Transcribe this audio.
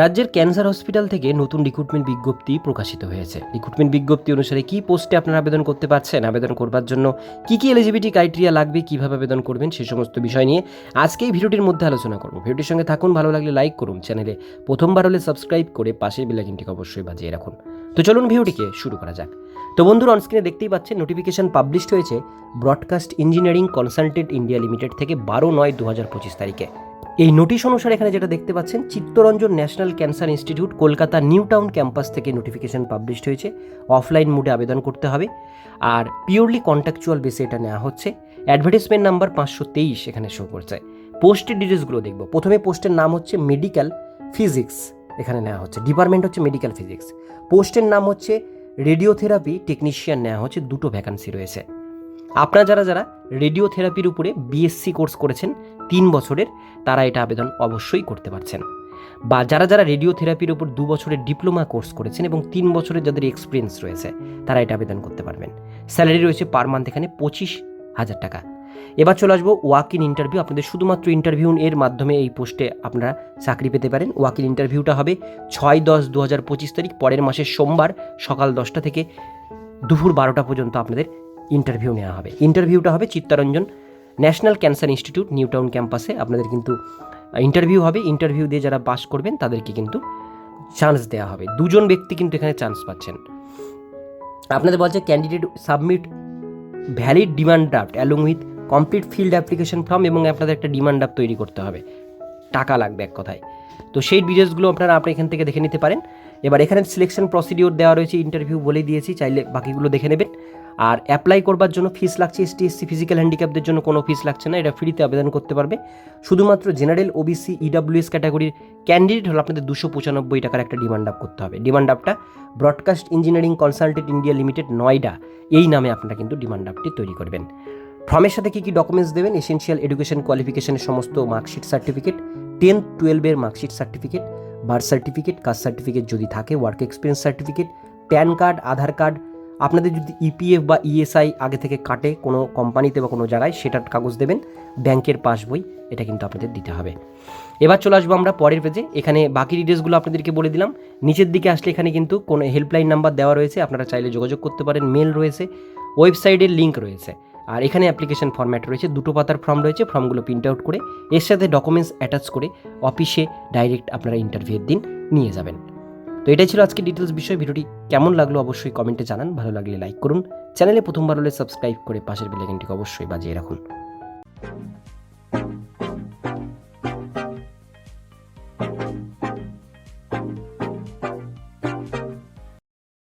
রাজ্যের cancer hospital থেকে নতুন রিক্রুটমেন্ট বিজ্ঞপ্তি প্রকাশিত হয়েছে। রিক্রুটমেন্ট বিজ্ঞপ্তি অনুসারে কি পোস্টে আপনারা আবেদন করতে পারছেন? আবেদন করবার জন্য কি কি এলিজিবিলিটি ক্রাইটেরিয়া লাগবে? কীভাবে আবেদন করবেন? সে সমস্ত বিষয় নিয়ে আজকে এই ভিডিওটির মধ্যে আলোচনা করব। ভিডিওটির সঙ্গে থাকুন, ভালো লাগলে লাইক করুন। চ্যানেলে প্রথমবার হলে সাবস্ক্রাইব করে পাশের বেলাইকিনটিকে অবশ্যই বাজিয়ে রাখুন। তো চলুন ভিডিওটিকে শুরু করা যাক। তো বন্ধুরা অনস্ক্রিনে দেখতেই পাচ্ছেন নোটিফিকেশন পাবলিশড হয়েছে broadcast engineering consultant India limited থেকে বারো নয় দু পঁচিশ তারিখে। এই নোটিশ অনুসারে এখানে যেটা দেখতে পাচ্ছেন, Chittaranjan national cancer institute Kolkata new town campus থেকে নোটিফিকেশন পাবলিশড হয়েছে। অফলাইন মোডে আবেদন করতে হবে। আর পিওরলি কন্ট্যাকচুয়াল বেসে এটা নেওয়া হচ্ছে। অ্যাডভার্টাইজমেন্ট নাম্বার পাঁচশো তেইশ এখানে শো করছে। পোস্টের ডিটেলসগুলো দেখব। প্রথমে পোস্টের নাম হচ্ছে মেডিকেল ফিজিক্স এখানে নেওয়া হচ্ছে। ডিপার্টমেন্ট হচ্ছে মেডিকেল ফিজিক্স পোস্টের নাম হচ্ছে রেডিওথেরাপি টেকনিশিয়ান নেওয়া হচ্ছে। দুটো ভ্যাকান্সি রয়েছে। আপনারা যারা যারা রেডিওথেরাপির উপরে বিএসসি কোর্স করেছেন, তিন বছরের, তারা এটা আবেদন অবশ্যই করতে পারছেন। বা যারা যারা রেডিওথেরাপির উপর দু বছরের ডিপ্লোমা কোর্স করেছেন এবং তিন বছরের যাদের এক্সপিরিয়েন্স রয়েছে, তারা এটা আবেদন করতে পারবেন। স্যালারি রয়েছে পার মান্থ এখানে পঁচিশ হাজার টাকা। এবার চলে আসব ওয়াক ইন ইন্টারভিউ আপনাদের শুধুমাত্র ইন্টারভিউ এর মাধ্যমে এই পোস্টে আপনারা চাকরি পেতে পারেন। ওয়াক ইন ইন্টারভিউটা হবে ছয় দশ দু হাজার পঁচিশ তারিখ, পরের মাসের সোমবার সকাল দশটা থেকে দুপুর বারোটা পর্যন্ত আপনাদের ইন্টারভিউ নেওয়া হবে। ইন্টারভিউটা হবে Chittaranjan national cancer institute new town ক্যাম্পাসে আপনাদের কিন্তু ইন্টারভিউ হবে। ইন্টারভিউ দিয়ে যারা পাস করবেন, তাদেরকে কিন্তু চান্স দেওয়া হবে। দুজন ব্যক্তি কিন্তু এখানে চান্স পাচ্ছেন। আপনাদের বলছে candidate submit valid demand draft along with complete filled application form এবং আপনাদের একটা ডিমান্ড ড্রাফট তৈরি করতে হবে। টাকা লাগবে এক কথায়। তো সেই ডিটেলসগুলো আপনারা আপনি এখান থেকে দেখে নিতে পারেন। এবার এখানে সিলেকশন প্রসিডিওর দেওয়া রয়েছে। ইন্টারভিউ বলে দিয়েছি। চাইলে বাকিগুলো দেখে নেবেন। আর অ্যাপ্লাই করবার জন্য ফিস লাগছে এসটি এসসি ফিজিক্যাল হ্যান্ডিক্যাপদের জন্য কোনো ফিস লাগছে না, এটা ফ্রিতে আবেদন করতে পারবে। শুধুমাত্র জেনারেল ওবিসি ইডাব্লিউএস ক্যাটাগরির ক্যান্ডিডেট হলে আপনাদের দুশো পঁচানব্বই টাকার একটা ডিমান্ড আপ করতে হবে। ডিমান্ড আপটা broadcast engineering consultant India limited Noida. এই নামে আপনারা কিন্তু ডিমান্ড আপটি তৈরি করবেন। ফর্মের সাথে কী কী ডকুমেন্টস দেবেন? এসেনশিয়াল এডুকেশন কোয়ালিফিকেশনের সমস্ত মার্কশিট সার্টিফিকেট টেন্থ টুয়েলভের marksheet certificate birth certificate caste certificate যদি থাকে work experience certificate PAN card Aadhaar card আপনাদের যদি ইপিএফ বা ইএসআই আগে থেকে কাটে কোনো কোম্পানিতে বা কোনো জায়গায়, সেটার কাগজ দেবেন, ব্যাংকের পাসবই এটা কিন্তু আপনাদের দিতে হবে। এবার চলে আসব আমরা পরের পেজে এখানে বাকি ডিটেলসগুলো আপনাদেরকে বলে দিলাম। নিচের দিকে আসলে এখানে কিন্তু কোনো হেল্পলাইন নাম্বার দেওয়া রয়েছে, আপনারা চাইলে যোগাযোগ করতে পারেন মেল রয়েছে ওয়েবসাইটের লিঙ্ক রয়েছে। আর এখানে অ্যাপ্লিকেশন ফর্ম্যাট রয়েছে, দুটো পাতার ফর্ম রয়েছে ফর্মগুলো প্রিন্ট আউট করে, এর সাথে ডকুমেন্টস অ্যাটাচ করে অফিসে ডাইরেক্ট আপনারা ইন্টারভিউয়ের দিন নিয়ে যাবেন। তো এটাই ছিল আজকে ডিটেলস বিষয়। ভিডিওটি কেমন লাগল অবশ্যই কমেন্টে জানান। ভালো লাগলে লাইক করুন। চ্যানেলে প্রথমবার হলে সাবস্ক্রাইব করে পাশের বেলাইকনটিকে অবশ্যই বাজিয়ে রাখুন।